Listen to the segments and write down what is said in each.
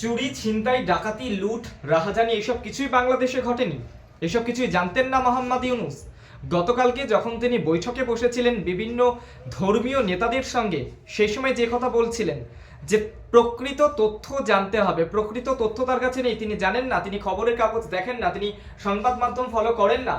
চুরি, ছিনতাই, ডাকাতি, লুট, রাহাজানি এসব কিছুই বাংলাদেশে ঘটেনি। এসব কিছুই জানতেন না মোহাম্মদ ইউনুস। গতকালকে যখন তিনি বৈঠকে বসেছিলেন বিভিন্ন ধর্মীয় নেতাদের সঙ্গে, সেই সময় যে কথা বলছিলেন, যে প্রকৃত তথ্য জানতে হবে, প্রকৃত তথ্য তার কাছে নেই, তিনি জানেন না, তিনি খবরের কাগজ দেখেন না, তিনি সংবাদ মাধ্যম ফলো করেন না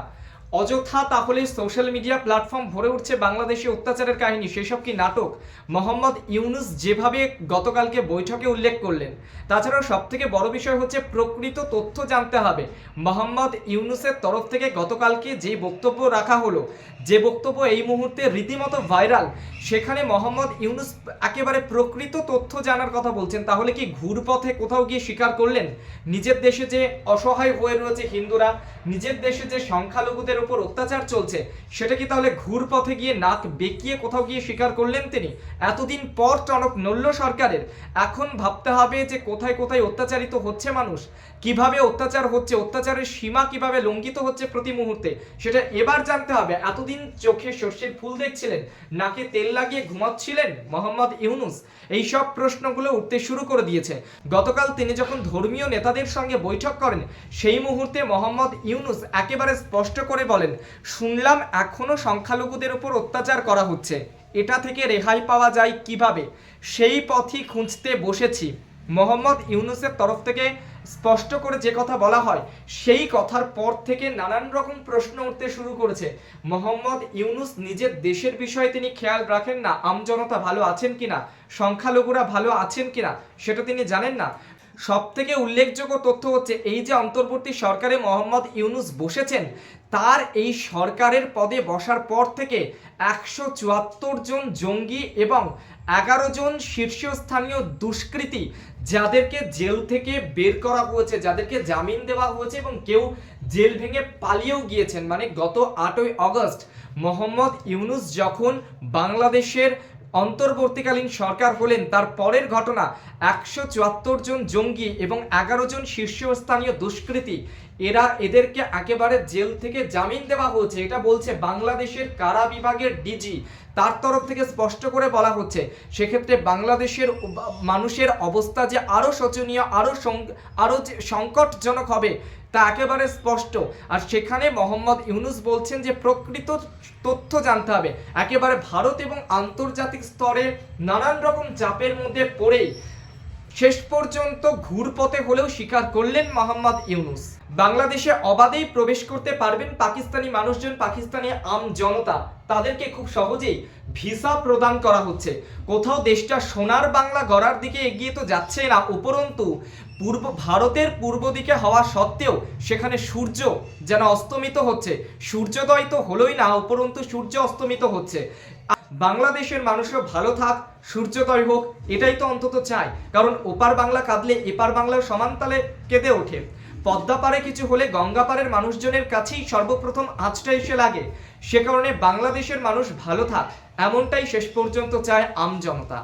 অযথা তাহলে সোশ্যাল মিডিয়া প্ল্যাটফর্ম ভরে উঠছে বাংলাদেশে অত্যাচারের কাহিনী। সেসব কি নাটক? মোহাম্মদ ইউনুস যেভাবে গতকালকে বৈঠকে উল্লেখ করলেন, তাছাড়াও সব থেকে বড় বিষয় হচ্ছে প্রকৃত তথ্য জানতে হবে। মোহাম্মদ ইউনুসের তরফ থেকে গতকালকে যে বক্তব্য রাখা হলো, যে বক্তব্য এই মুহূর্তে রীতিমতো ভাইরাল, সেখানে মোহাম্মদ ইউনুস একেবারে প্রকৃত তথ্য জানার কথা বলছেন। তাহলে কি ঘুরপথে কোথাও গিয়ে স্বীকার করলেন? নিজের দেশে যে অসহায় হয়ে রয়েছে হিন্দুরা, নিজের দেশে যে সংখ্যালঘুদের উপর অত্যাচার চলছে। সেটা কি তাহলে ঘুরপথে গিয়ে নাক বেঁকিয়ে কোথাও গিয়ে স্বীকার করলেন তিনি? এতদিন পর টনক নল্য সরকারের। এখন ভাবতে হবে যে কোথায় কোথায় অত্যাচারিত হচ্ছে মানুষ। কীভাবে অত্যাচার হচ্ছে, অত্যাচারের সীমা কীভাবে লঙ্ঘিত হচ্ছে প্রতি মুহূর্তে, সেটা এবার জানতে হবে। এতদিন চোখে সর্ষের ফুল দেখছিলেন, নাকে তেল লাগিয়ে ঘুমাচ্ছিলেন মোহাম্মদ ইউনুস। এই সব প্রশ্নগুলো উঠতে শুরু করে দিয়েছে। গতকাল তিনি যখন ধর্মীয় নেতাদের সঙ্গে বৈঠক করেন, সেই মুহূর্তে মোহাম্মদ ইউনুস একেবারে স্পষ্ট করে বলেন, শুনলাম এখনও সংখ্যালঘুদের উপর অত্যাচার করা হচ্ছে। এটা থেকে রেহাই পাওয়া যায় কীভাবে? সেই পথই খুঁজতে বসেছি। মোহাম্মদ ইউনুসের তরফ থেকে স্পষ্ট করে যে কথা বলা হয়, সেই কথার পর থেকে নানান রকম প্রশ্ন উঠতে শুরু করেছে। মোহাম্মদ ইউনুস নিজের দেশের বিষয়ে তিনি খেয়াল রাখেন না আমজনতা ভালো আছেন কিনা? সংখ্যালঘুরা ভালো আছেন কিনা? সেটা তিনি জানেন না। সব থেকে উল্লেখযোগ্য তথ্য হচ্ছে এই যে অন্তর্বর্তী সরকারে মোহাম্মদ ইউনুস বসেছেন, তার এই সরকারের পদে বসার পর থেকে একশো চুয়াত্তর জন জঙ্গি এবং এগারো জন শীর্ষস্থানীয় দুষ্কৃতী যাদেরকে জেল থেকে বের করা হয়েছে, যাদেরকে জামিন দেওয়া হয়েছে এবং কেউ জেল ভেঙে পালিয়েও গিয়েছেন। মানে গত আটই আগস্ট মোহাম্মদ ইউনুস যখন বাংলাদেশের অন্তর্বর্তীকালীন সরকার হলেন তার পরের ঘটনা। একশো চুয়াত্তর জন জঙ্গি এবং এগারো জন শীর্ষস্থানীয় দুষ্কৃতী। এরা এদেরকে একেবারে জেল থেকে জামিন দেওয়া হয়েছে। এটা বলছে বাংলাদেশের কারা বিভাগের ডিজি। তার তরফ থেকে স্পষ্ট করে বলা হচ্ছে, সেক্ষেত্রে বাংলাদেশের মানুষের অবস্থা যে আরও শোচনীয় আরও আরও সংকটজনক হবে তা একেবারে স্পষ্ট। আর সেখানে মোহাম্মদ ইউনুস বলছেন যে প্রকৃত তথ্য জানতে হবে। একেবারে ভারত এবং আন্তর্জাতিক স্তরে নানান রকম চাপের মধ্যে পড়েই শেষ পর্যন্ত ঘুরপথে হলেও স্বীকার করলেন মোহাম্মদ ইউনুস। বাংলাদেশে অবাধেই প্রবেশ করতে পারবেন পাকিস্তানি মানুষজন, পাকিস্তানি আম জনতা। তাদেরকে খুব সহজেই ভিসা প্রদান করা হচ্ছে। কোথাও দেশটা সোনার বাংলা গড়ার দিকে এগিয়ে তো যাচ্ছে না, উপরন্তু পূর্ব, ভারতের পূর্ব দিকে হওয়া সত্ত্বেও সেখানে সূর্য যেন অস্তমিত হচ্ছে। সূর্যোদয় তো হলোই না, উপরন্তু সূর্য অস্তমিত হচ্ছে। বাংলাদেশের মানুষরা ভালো থাক, সূর্যোদয় হোক, এটাই তো অন্তত চাই। কারণ ওপার বাংলা কাঁদলে এপার বাংলার সমানতালে কেঁদে ওঠে। পদ্মা পারে কিছু হলে গঙ্গা পাড়ের মানুষজনের কাছেই সর্বপ্রথম আঁচটা এসে লাগে। সে কারণে বাংলাদেশের মানুষ ভালো থাক, এমনটাই শেষ পর্যন্ত চায় আম জনতা।